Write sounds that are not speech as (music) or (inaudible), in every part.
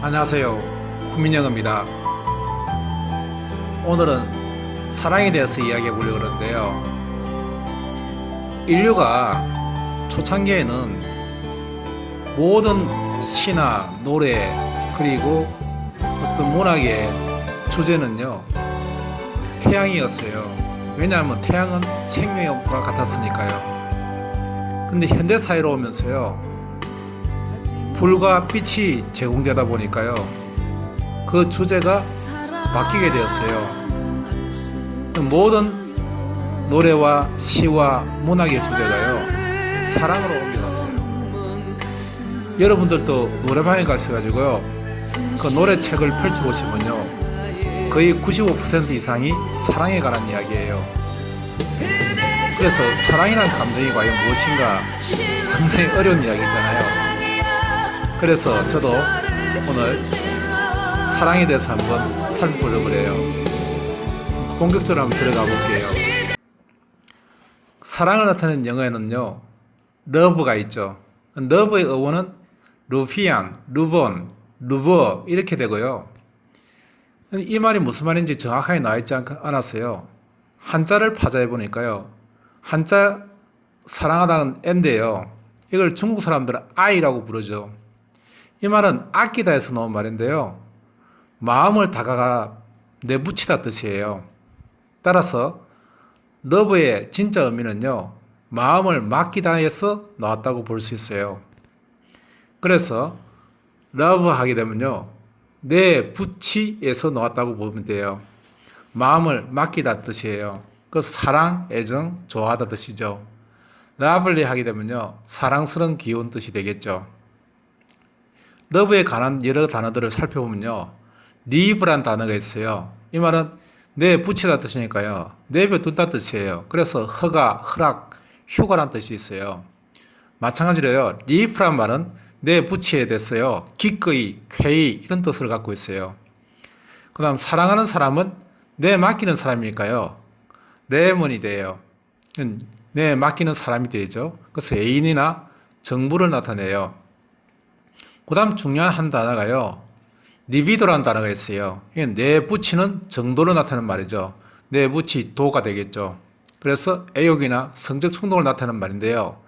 안녕하세요. 후민영입니다. 오늘은 사랑에 대해서 이야기해 보려고 그러는데요. 인류가 초창기에는 모든 시나 노래 그리고 어떤 문학의 주제는요 태양이었어요. 왜냐하면 태양은 생명과 같았으니까요. 근데 현대 사회로 오면서요 불과 빛이 제공되다 보니까요 그 주제가 바뀌게 되었어요. 모든 노래와 시와 문학의 주제가요 사랑으로 옮겨갔어요. 여러분들도 노래방에 가셔가지고요 그 노래책을 펼쳐보시면요 거의 95% 이상이 사랑에 관한 이야기예요. 그래서 사랑이란 감정이 과연 무엇인가 상당히 어려운 이야기잖아요. 그래서 저도 오늘 사랑에 대해서 한번 살펴보려고 해요. 본격적으로 한번 들어가 볼게요. 사랑을 나타내는 영어에는요, 러브가 있죠. 러브의 어원은 루피안, 루본, 루버 이렇게 되고요. 이 말이 무슨 말인지 정확하게 나와 있지 않- 않았어요. 한자를 파자해 보니까요. 한자 사랑하다는 인데요. 이걸 중국 사람들은 아이라고 부르죠. 이 말은 아끼다에서 나온 말인데요. 마음을 다가가 내붙이다 뜻이에요. 따라서 러브의 진짜 의미는요. 마음을 맡기다에서 나왔다고 볼 수 있어요. 그래서 러브 하게 되면요. 내 붙이에서 나왔다고 보면 돼요. 마음을 맡기다 뜻이에요. 그 사랑, 애정, 좋아하다 뜻이죠. 러블리 하게 되면요. 사랑스러운 귀여운 뜻이 되겠죠. 러브에 관한 여러 단어들을 살펴보면요. 리브란 단어가 있어요. 이 말은 내 붙이다 뜻이니까요. 내뱉둔다 뜻이에요. 그래서 허가, 허락, 휴가란 뜻이 있어요. 마찬가지로요. 리프란 말은 내 붙이에 대해서요. 기꺼이, 쾌히 이런 뜻을 갖고 있어요. 그 다음 사랑하는 사람은 내 맡기는 사람이니까요. 레몬이 돼요. 내 맡기는 사람이 되죠. 그래서 애인이나 정부를 나타내요. 그 다음 중요한 한 단어가요. 리비도라는 단어가 있어요. 내 붙이는 정도를 나타내는 말이죠. 내 붙이 도가 되겠죠. 그래서 애욕이나 성적 충동을 나타내는 말인데요.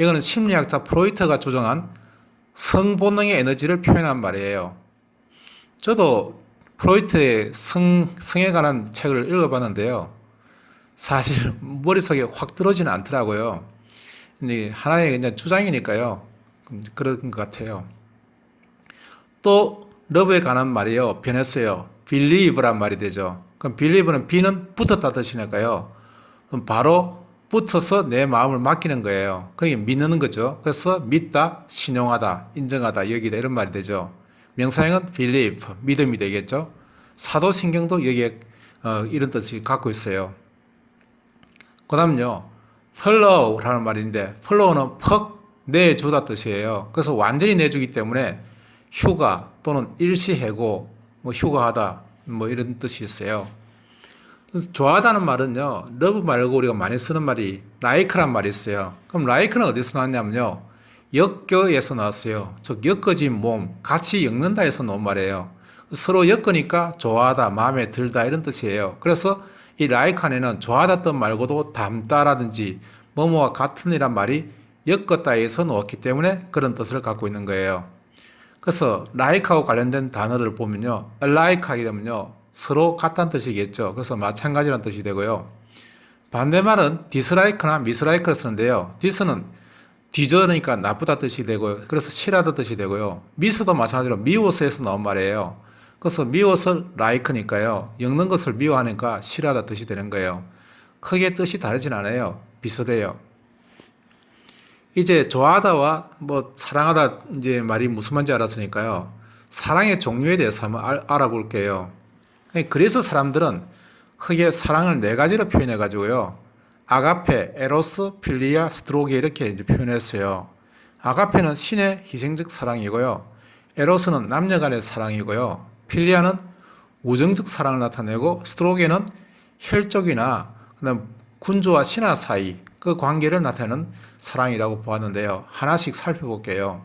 이거는 심리학자 프로이트가 조정한 성본능의 에너지를 표현한 말이에요. 저도 프로이트의 성, 성에 관한 책을 읽어봤는데요. 사실 머릿속에 확 들어오지는 않더라고요. 근데 하나의 그냥 주장이니까요. 그런 것 같아요. 또 러브에 관한 말이요 변했어요. 빌리브란 말이 되죠. 그럼 빌리브는 비는 붙었다 뜻이니까요. 그럼 바로 붙어서 내 마음을 맡기는 거예요. 그게 믿는 거죠. 그래서 믿다, 신용하다, 인정하다, 여기다 이런 말이 되죠. 명사형은 believe, 믿음이 되겠죠. 사도신경도 여기에 어, 이런 뜻을 갖고 있어요. 그 다음요, follow라는 말인데, follow는 퍽 내주다 뜻이에요. 그래서 완전히 내주기 때문에 휴가 또는 일시해고, 뭐 휴가하다, 뭐 이런 뜻이 있어요. 좋아하다는 말은요, 러브 말고 우리가 많이 쓰는 말이 like란 말이 있어요. 그럼 like는 어디서 나왔냐면요, 엮여에서 나왔어요. 즉, 엮어진 몸, 같이 엮는다에서 나온 말이에요. 서로 엮으니까 좋아하다, 마음에 들다 이런 뜻이에요. 그래서 이 like 안에는 좋아하다 뜻 말고도 닮다라든지 뭐뭐와 같은 이란 말이 엮었다에서 나왔기 때문에 그런 뜻을 갖고 있는 거예요. 그래서 like하고 관련된 단어를 보면요. 하게 되면요. 서로 같다는 뜻이겠죠. 그래서 마찬가지라는 뜻이 되고요. 반대말은 dislike나 mislike를 쓰는데요. dis는 뒤져니까 나쁘다 뜻이 되고요. 그래서 싫어하다 뜻이 되고요. 미스도 마찬가지로 미워서에서 나온 말이에요. 그래서 미워서 like니까요. 엮는 것을 미워하니까 싫어하다 뜻이 되는 거예요. 크게 뜻이 다르진 않아요. 비슷해요. 이제 좋아하다와 뭐 사랑하다 이제 말이 무슨 말인지 알았으니까요. 사랑의 종류에 대해서 한번 알, 알아볼게요. 그래서 사람들은 크게 사랑을 네 가지로 표현해 가지고요. 아가페, 에로스, 필리아, 스트로게 이렇게 이제 표현했어요. 아가페는 신의 희생적 사랑이고요. 에로스는 남녀 간의 사랑이고요. 필리아는 우정적 사랑을 나타내고 스트로게는 혈족이나 군주와 신하 사이 그 관계를 나타내는 사랑이라고 보았는데요. 하나씩 살펴볼게요.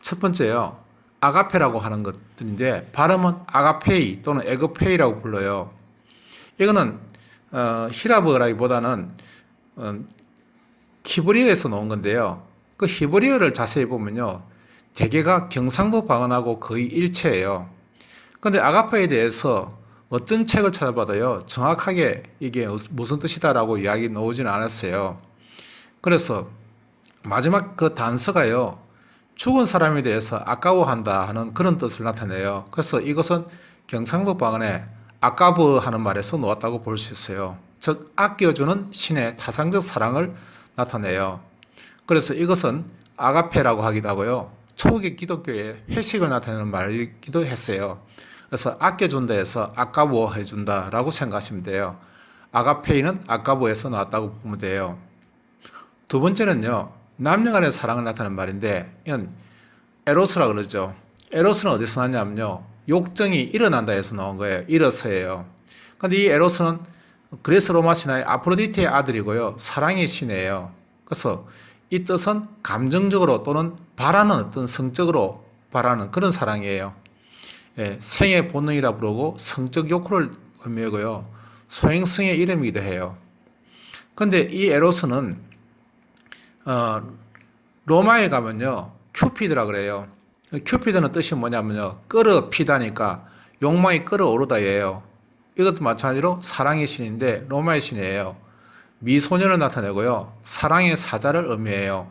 첫 번째요. 아가페라고 하는 것들인데 발음은 아가페이 또는 에그페이라고 불러요. 이거는 어, 히라브라기보다는 어, 히브리어에서 나온 건데요. 그 히브리어를 자세히 보면요. 대개가 경상도 방언하고 거의 일체예요. 근데 아가페에 대해서 어떤 책을 찾아봐도요. 정확하게 이게 무슨 뜻이다라고 이야기 나오지는 않았어요. 그래서 마지막 그 단서가요. 죽은 사람에 대해서 아까워한다 하는 그런 뜻을 나타내요. 그래서 이것은 경상도 방언에 아까브 하는 말에서 놓았다고 볼 수 있어요. 즉 아껴주는 신의 타상적 사랑을 나타내요. 그래서 이것은 아가페라고 하기도 하고요. 초기 기독교의 회식을 나타내는 말이기도 했어요. 그래서 아껴준다 해서 아까워해 준다라고 생각하시면 돼요. 아가페이는 아까워에서 나왔다고 보면 돼요. 두 번째는요. 남녀 간의 사랑을 나타내는 말인데 이건 에로스라 그러죠. 에로스는 어디서 나냐면요. 욕정이 일어난다 해서 나온 거예요. 일어서예요. 근데 이 에로스는 그레스 로마 신화의 아프로디테의 아들이고요. 사랑의 신이에요. 그래서 이 뜻은 감정적으로 또는 바라는 어떤 성적으로 바라는 그런 사랑이에요. 예, 생의 본능이라 부르고 성적 욕구를 의미하고요. 소행성의 이름이기도 해요. 근데 이 에로스는 어, 로마에 가면요. 큐피드라 그래요. 큐피드는 뜻이 뭐냐면요. 끌어 피다니까 욕망이 끌어오르다예요. 이것도 마찬가지로 사랑의 신인데 로마의 신이에요. 미소년을 나타내고요. 사랑의 사자를 의미해요.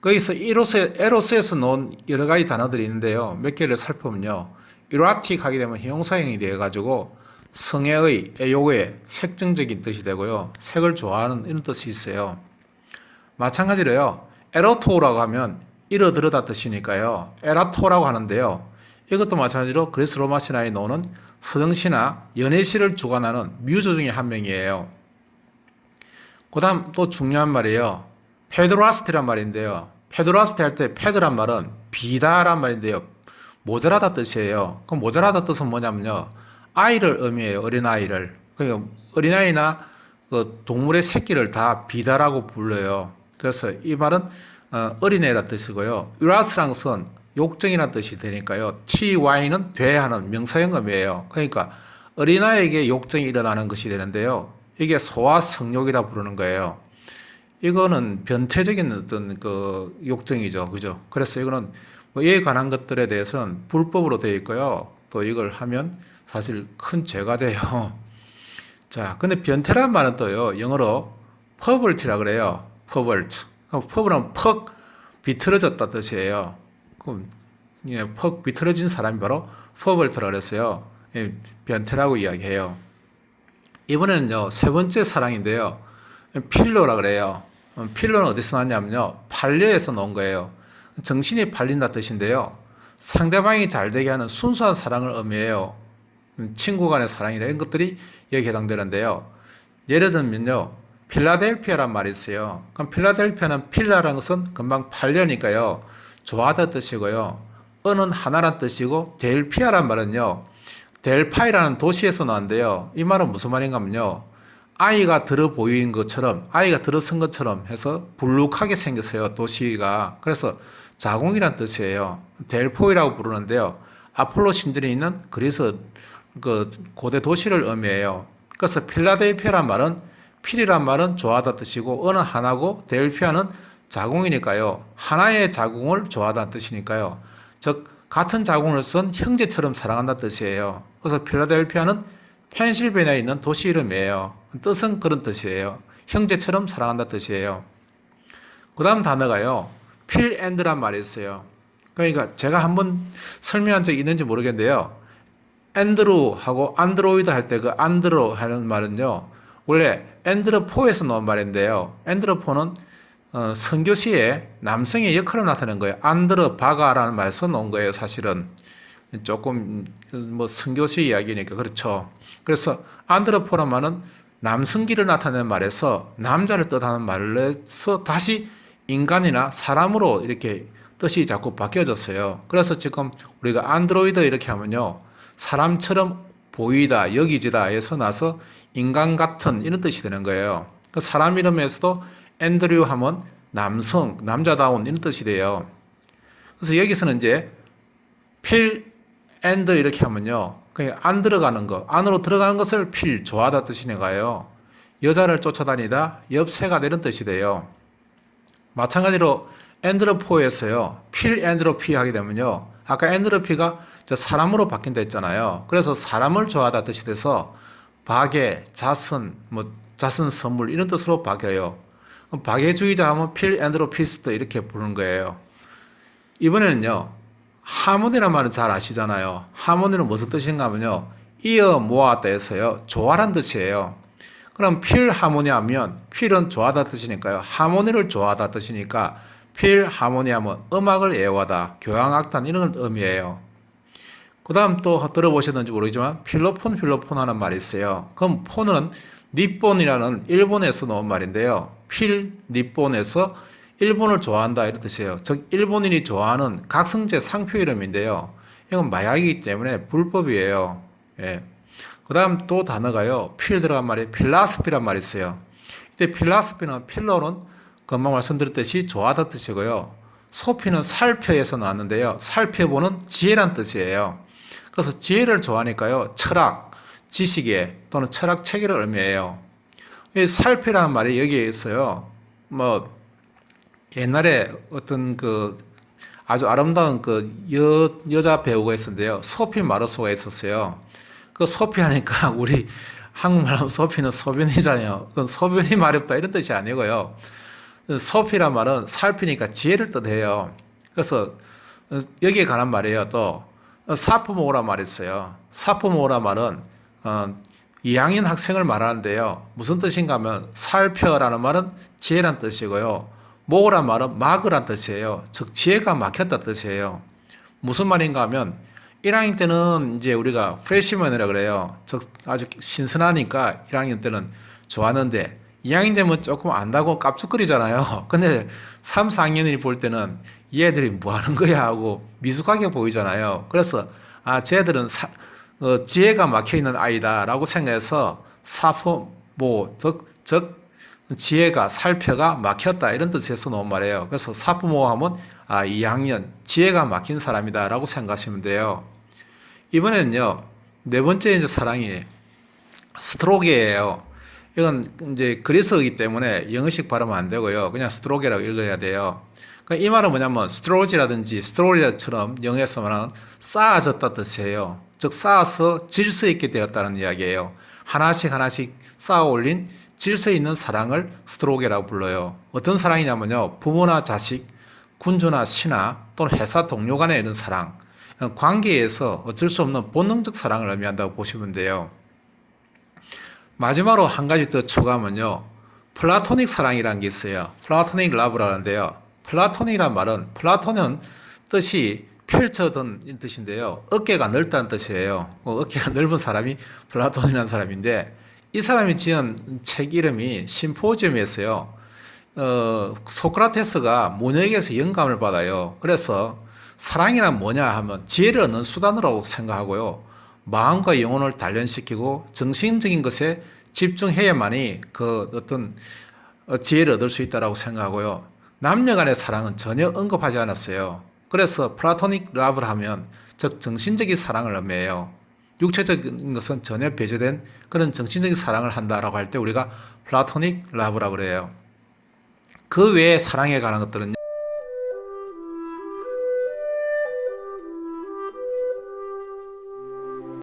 거기서 에로스에서 놓은 여러 가지 단어들이 있는데요. 몇 개를 살펴보면요. 이라틱 하게 되면 형용사형이 되어가지고 성애의, 애욕의 색정적인 뜻이 되고요. 색을 좋아하는 이런 뜻이 있어요. 마찬가지로요. 에로토라고 하면 이러들어다 뜻이니까요. 에라토라고 하는데요. 이것도 마찬가지로 그리스 로마 신화에 나오는 서정시나 연애시를 주관하는 뮤즈 중에 한 명이에요. 그 다음 또 중요한 말이에요. 페드로아스티란 말인데요. 페드로아스티 할 때 페드란 말은 비다란 말인데요. 모자라다 뜻이에요. 그럼 모자라다 뜻은 뭐냐면요. 아이를 의미해요. 어린아이를. 그러니까 어린아이나 그 동물의 새끼를 다 비다라고 불러요. 그래서 이 말은 어, 어린애라 뜻이고요. 유라스랑은 욕정이라는 뜻이 되니까요. ty는 되하는 명사형 의미예요. 그러니까 어린아이에게 욕정이 일어나는 것이 되는데요. 이게 소아 성욕이라 부르는 거예요. 이거는 변태적인 어떤 그 욕정이죠. 그죠? 그래서 이거는 뭐 이에 관한 것들에 대해서는 불법으로 되어 있고요. 또 이걸 하면 사실 큰 죄가 돼요. (laughs) 자, 근데 변태란 말은 또요. 영어로 퍼블티라 그래요. 퍼블트. 퍼블은 퍽 비틀어졌다 뜻이에요. 그럼 예, 퍽 비틀어진 사람이 바로 퍼블트라 그랬어요. 예, 변태라고 이야기해요. 이번에는요 세 번째 사랑인데요. 필로라 그래요. 필로는 어디서 나왔냐면요 팔려에서 나온 거예요. 정신이 팔린다 뜻인데요. 상대방이 잘 되게 하는 순수한 사랑을 의미해요. 친구 간의 사랑이나 이런 것들이 여기 해당되는데요. 예를 들면요. 필라델피아란 말이 있어요. 그럼 필라델피아는 필라라는 것은 금방 팔려니까요. 좋아하다 뜻이고요. 은은 하나란 뜻이고 델피아란 말은요. 델파이라는 도시에서 나왔는데요. 이 말은 무슨 말인가 하면요. 아이가 들어 보이는 것처럼, 아이가 들어선 것처럼 해서 불룩하게 생겼어요. 도시가. 그래서 자궁이란 뜻이에요. 델포이라고 부르는데요. 아폴로 신전에 있는 그리스 그 고대 도시를 의미해요. 그래서 필라델피아란 말은 필이란 말은 좋아하다 뜻이고 어느 하나고 델피아는 자궁이니까요. 하나의 자궁을 좋아하다는 뜻이니까요. 즉 같은 자궁을 쓴 형제처럼 사랑한다 뜻이에요. 그래서 필라델피아는 펜실베니아에 있는 도시 이름이에요. 뜻은 그런 뜻이에요. 형제처럼 사랑한다 뜻이에요. 그 다음 단어가요. 필 앤드란 말이 있어요. 그러니까 제가 한번 설명한 적이 있는지 모르겠는데요. 앤드루하고 안드로이드 할 때 그 안드로 하는 말은요. 원래 앤드로포에서 나온 말인데요. 앤드로포는 어, 선교시에 남성의 역할을 나타낸 거예요. 안드로 바가라는 말에서 나온 거예요. 사실은 조금 뭐 선교시 이야기니까 그렇죠. 그래서 안드로포란 말은 남성기를 나타내는 말에서 남자를 뜻하는 말을 해서 다시 인간이나 사람으로 이렇게 뜻이 자꾸 바뀌어졌어요. 그래서 지금 우리가 안드로이드 이렇게 하면요. 사람처럼 보이다, 여기지다에서 나서 인간 같은 이런 뜻이 되는 거예요. 그 사람 이름에서도 앤드류 하면 남성, 남자다운 이런 뜻이 돼요. 그래서 여기서는 이제 필 and 이렇게 하면요. 그냥 안 들어가는 거, 안으로 들어가는 것을 필 좋아하다 뜻이 나가요. 여자를 쫓아다니다 엽새가 되는 뜻이 돼요. 마찬가지로 엔드로포에서요. 필 엔드로피 하게 되면요. 아까 엔드로피가 저 사람으로 바뀐다 했잖아요. 그래서 사람을 좋아하다 뜻이 돼서 박애, 자선, 뭐 자선 선물 이런 뜻으로 바뀌어요. 박애주의자 하면 필 엔드로피스트 이렇게 부르는 거예요. 이번에는요. 하모니란 말은 잘 아시잖아요. 하모니는 무슨 뜻인가 하면요. 이어 모았다 해서요. 조화란 뜻이에요. 그럼 필 하모니 하면 필은 좋아하다 뜻이니까요. 하모니를 좋아하다 뜻이니까 필 하모니 하면 음악을 애호하다, 교향악단 이런 걸 의미해요. 그 다음 또 들어보셨는지 모르지만 필로폰 필로폰 하는 말이 있어요. 그럼 폰은 니폰이라는 일본에서 나온 말인데요. 필 니폰에서 일본을 좋아한다 이런 뜻이에요. 즉 일본인이 좋아하는 각성제 상표 이름인데요. 이건 마약이기 때문에 불법이에요. 예. 그 다음 또 단어가요. 필 들어간 말이 필라스피란 말이 있어요. 이때 필라스피는 필로는 금방 말씀드렸듯이 좋아하다 뜻이고요. 소피는 살펴에서 나왔는데요. 살펴보는 지혜란 뜻이에요. 그래서 지혜를 좋아하니까요. 철학, 지식에 또는 철학 체계를 의미해요. 이 살펴라는 말이 여기에 있어요. 뭐 옛날에 어떤 그 아주 아름다운 그 여, 여자 배우가 있었는데요. 소피 마르소가 있었어요. 그 소피 하니까 (laughs) 우리 한국말하면 소피는 소변이잖아요. 그건 소변이 마렵다 이런 뜻이 아니고요. 소피란 말은 살피니까 지혜를 뜻해요. 그래서 여기에 관한 말이에요. 또 사포모라 말이 있어요. 사포모라 말은 어, 2학년 학생을 말하는데요. 무슨 뜻인가 하면 살펴라는 말은 지혜란 뜻이고요. 모으란 말은 막으란 뜻이에요. 즉 지혜가 막혔다 뜻이에요. 무슨 말인가 하면 1학년 때는 이제 우리가 프레시먼이라 그래요. 즉 아주 신선하니까 1학년 때는 좋았는데 2학년 되면 조금 안다고 깝죽거리잖아요. (laughs) 근데 3, 4학년이 볼 때는 얘들이 뭐 하는 거야 하고 미숙하게 보이잖아요. 그래서 아, 쟤들은 사, 어, 지혜가 막혀 있는 아이다라고 생각해서 사포 뭐 즉, 즉 지혜가 살펴가 막혔다 이런 뜻에서 나온 말이에요. 그래서 사포모 하면 아 2학년 지혜가 막힌 사람이다라고 생각하시면 돼요. 이번에는요 네 번째 이제 사랑이 스트로게예요. 이건 이제 그리스어이기 때문에 영어식 발음은 안 되고요. 그냥 스트로게라고 읽어야 돼요. 그러니까 이 말은 뭐냐면 스트로지라든지 스트로리아처럼 영어에서 말하는 쌓아졌다 뜻이에요. 즉 쌓아서 질서 있게 되었다는 이야기예요. 하나씩 하나씩 쌓아 올린 질서 있는 사랑을 스트로게라고 불러요. 어떤 사랑이냐면요. 부모나 자식, 군주나 신하 또는 회사 동료 간의 이런 사랑. 관계에서 어쩔 수 없는 본능적 사랑을 의미한다고 보시면 돼요. 마지막으로 한 가지 더 추가하면요. 플라토닉 사랑이라는 게 있어요. 플라토닉 라브라는데요. 플라토닉이란 말은 플라톤은 뜻이 펼쳐둔 뜻인데요. 어깨가 넓다는 뜻이에요. 어, 어깨가 (laughs) 넓은 사람이 플라톤이라는 사람인데 이 사람이 지은 책 이름이 심포지엄이었어요. 어, 소크라테스가 모녀에게서 영감을 받아요. 그래서 사랑이란 뭐냐 하면 지혜를 얻는 수단으로 생각하고요. 마음과 영혼을 단련시키고 정신적인 것에 집중해야만이 그 어떤 어, 지혜를 얻을 수 있다라고 생각하고요. 남녀 간의 사랑은 전혀 언급하지 않았어요. 그래서 플라토닉 러브를 하면 즉 정신적인 사랑을 의미해요. 육체적인 것은 전혀 배제된 그런 정신적인 사랑을 한다라고 할 때 우리가 플라토닉 러브라고 그래요. 그 외에 사랑에 관한 것들은요.